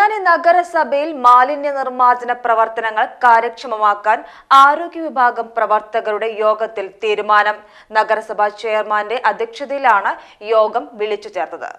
പൊന്നാനി നഗരസഭയിൽ മാലിന്യ നിർമ്മാർജന പ്രവർത്തനങ്ങൾ കാര്യക്ഷമമാക്കാൻ ആരോഗ്യ വിഭാഗം പ്രവർത്തകരുടെ യോഗത്തിൽ തീരുമാനം. നഗരസഭാ ചെയർമാന്റെ അധ്യക്ഷതയിലാണ് യോഗം വിളിച്ചു ചേർത്തത്.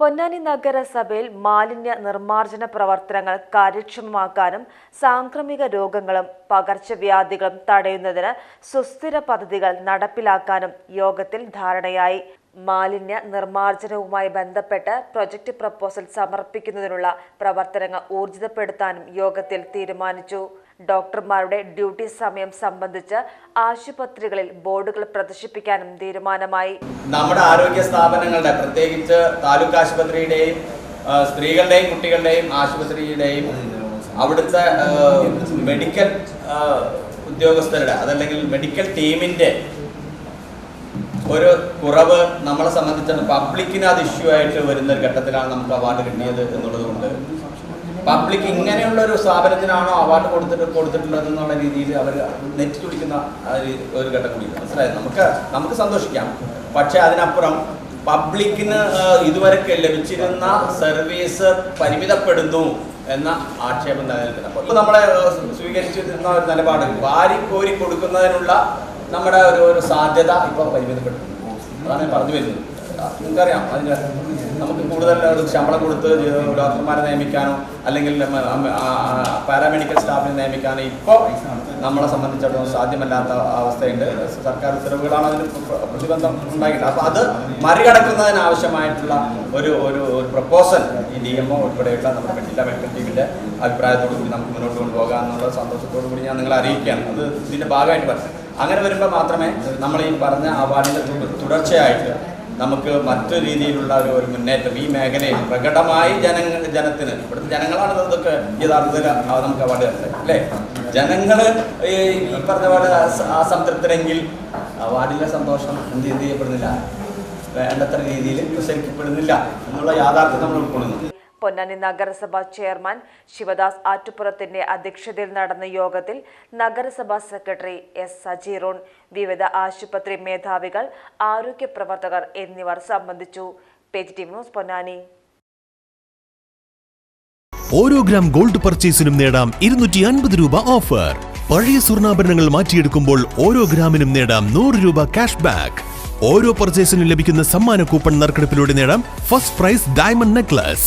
പൊന്നാനി നഗരസഭയിൽ മാലിന്യ നിർമ്മാർജന പ്രവർത്തനങ്ങൾ കാര്യക്ഷമമാക്കാനും സാംക്രമിക രോഗങ്ങളും പകർച്ചവ്യാധികളും തടയുന്നതിന് സുസ്ഥിര പദ്ധതികൾ നടപ്പിലാക്കാനും യോഗത്തിൽ ധാരണയായി. മാലിന്യ നിർമ്മാർജനവുമായി ബന്ധപ്പെട്ട് പ്രൊജക്ട് പ്രപ്പോസൽ സമർപ്പിക്കുന്നതിനുള്ള പ്രവർത്തനങ്ങൾ ഊർജിതപ്പെടുത്താനും യോഗത്തിൽ തീരുമാനിച്ചു. ഡോക്ടർമാരുടെ ഡ്യൂട്ടി സമയം സംബന്ധിച്ച് ആശുപത്രികളിൽ ബോർഡുകൾ പ്രദർശിപ്പിക്കാനും തീരുമാനമായി. നമ്മുടെ ആരോഗ്യ സ്ഥാപനങ്ങളുടെ പ്രത്യേകിച്ച് താലൂക്ക് ആശുപത്രിയുടെയും സ്ത്രീകളുടെയും കുട്ടികളുടെയും ആശുപത്രിയുടെയും അവിടുത്തെ മെഡിക്കൽ ഉദ്യോഗസ്ഥരുടെ അതല്ലെങ്കിൽ മെഡിക്കൽ ടീമിന്റെ ഒരു കുറവ് നമ്മളെ സംബന്ധിച്ചാണ് പബ്ലിക്കിന് അത് ഇഷ്യൂ ആയിട്ട് വരുന്ന ഒരു ഘട്ടത്തിലാണ് നമുക്ക് അവാർഡ് കിട്ടിയത് എന്നുള്ളത് കൊണ്ട്. പബ്ലിക് ഇങ്ങനെയുള്ള ഒരു സ്ഥാപനത്തിനാണോ അവാർഡ് കൊടുത്തിട്ട് കൊടുത്തിട്ടുള്ളത് എന്നുള്ള രീതിയിൽ അവർ നെറ്റ് തുടിക്കുന്ന ഒരു- ഘട്ടം കൂടി മനസ്സിലായത് നമുക്ക് നമുക്ക് സന്തോഷിക്കാം. പക്ഷെ അതിനപ്പുറം പബ്ലിക്കിന് ഇതുവരെ ലഭിച്ചിരുന്ന സർവീസ് പരിമിതപ്പെടുന്നു എന്ന ആക്ഷേപം നിലനിൽക്കുന്നത് അപ്പോൾ നമ്മളെ സ്വീകരിച്ചിരുന്ന ഒരു നിലപാട് കോരി കൊടുക്കുന്നതിനുള്ള നമ്മുടെ ഒരു ഒരു സാധ്യത ഇപ്പോൾ പരിമിതപ്പെട്ടു. അതാണ് ഞാൻ പറഞ്ഞു വരുന്നത്. നിങ്ങൾക്കറിയാം അതിന് നമുക്ക് കൂടുതൽ ശമ്പളം കൊടുത്ത് ഡോക്ടർമാരെ നിയമിക്കാനോ അല്ലെങ്കിൽ പാരാമെഡിക്കൽ സ്റ്റാഫിനെ നിയമിക്കാനോ ഇപ്പോൾ നമ്മളെ സംബന്ധിച്ചിടത്തോളം സാധ്യമല്ലാത്ത അവസ്ഥയുണ്ട്. സർക്കാർ ഉത്തരവുകളാണ് അതിന് പ്രതിബന്ധം ഉണ്ടായിട്ടില്ല അപ്പോൾ അത് മറികടക്കുന്നതിനാവശ്യമായിട്ടുള്ള ഒരു ഒരു ഒരു പ്രപ്പോസൽ ഈ ഡി ഉൾപ്പെടെയുള്ള നമ്മുടെ ജില്ലാ മെഡിക്കൽ ടീമിന്റെ അഭിപ്രായത്തോടു കൂടി നമുക്ക് മുന്നോട്ട് കൊണ്ടുപോകാം എന്നുള്ള സന്തോഷത്തോടു കൂടി ഞാൻ നിങ്ങളെ അറിയിക്കുകയാണ്. അത് ഇതിന്റെ ഭാഗമായിട്ട് പറഞ്ഞു അങ്ങനെ വരുമ്പോൾ മാത്രമേ നമ്മൾ ഈ പറഞ്ഞ അവാർഡിന്റെ തുടർച്ചയായിട്ട് നമുക്ക് മറ്റു രീതിയിലുള്ള ഒരു ഒരു മുന്നേറ്റം ഈ മേഖലയിൽ പ്രകടമായി ജനങ്ങൾ ജനത്തിന്. ഇവിടുത്തെ ജനങ്ങളാണ് ഇതൊക്കെ യഥാർത്ഥത്തിൽ നമുക്ക് അവാർഡ് തരുന്നത് അല്ലേ? ജനങ്ങൾ ഈ പറഞ്ഞ പോലെ അസ- അസംതൃപ്തരെങ്കിൽ അവാർഡിലെ സന്തോഷം എന്ത് ചെയ്യപ്പെടുന്നില്ല. വേണ്ടത്ര രീതിയിൽ പ്രസരിക്കപ്പെടുന്നില്ല എന്നുള്ള യാഥാർത്ഥ്യം നമ്മൾ ഉൾക്കൊള്ളുന്നു. പൊന്നാനി നഗരസഭാ ചെയർമാൻ ശിവദാസ് ആറ്റുപുറത്തിന്റെ അധ്യക്ഷതയിൽ നടന്ന യോഗത്തിൽ നഗരസഭാ സെക്രട്ടറി എസ് സജീറോൺ വിവിധ ആശുപത്രി മേധാവികൾ ആരോഗ്യ പ്രവർത്തകർ എന്നിവർ സംബന്ധിച്ചു. ന്യൂസ് പൊന്നാനി. ഓരോ ഗ്രാം ഗോൾഡ് പർച്ചേസിനും നേടാം ഇരുന്നൂറ്റി അൻപത് രൂപ ഓഫർ. പഴയ സ്വർണാഭരണങ്ങൾ മാറ്റിയെടുക്കുമ്പോൾ ഓരോ ഗ്രാമിനും നേടാം നൂറ് രൂപ ക്യാഷ് ബാക്ക്. ഓരോ പർച്ചേസിനും ലഭിക്കുന്ന സമ്മാന കൂപ്പൺ നറുക്കെടുപ്പിലൂടെ നേടാം first prize diamond necklace.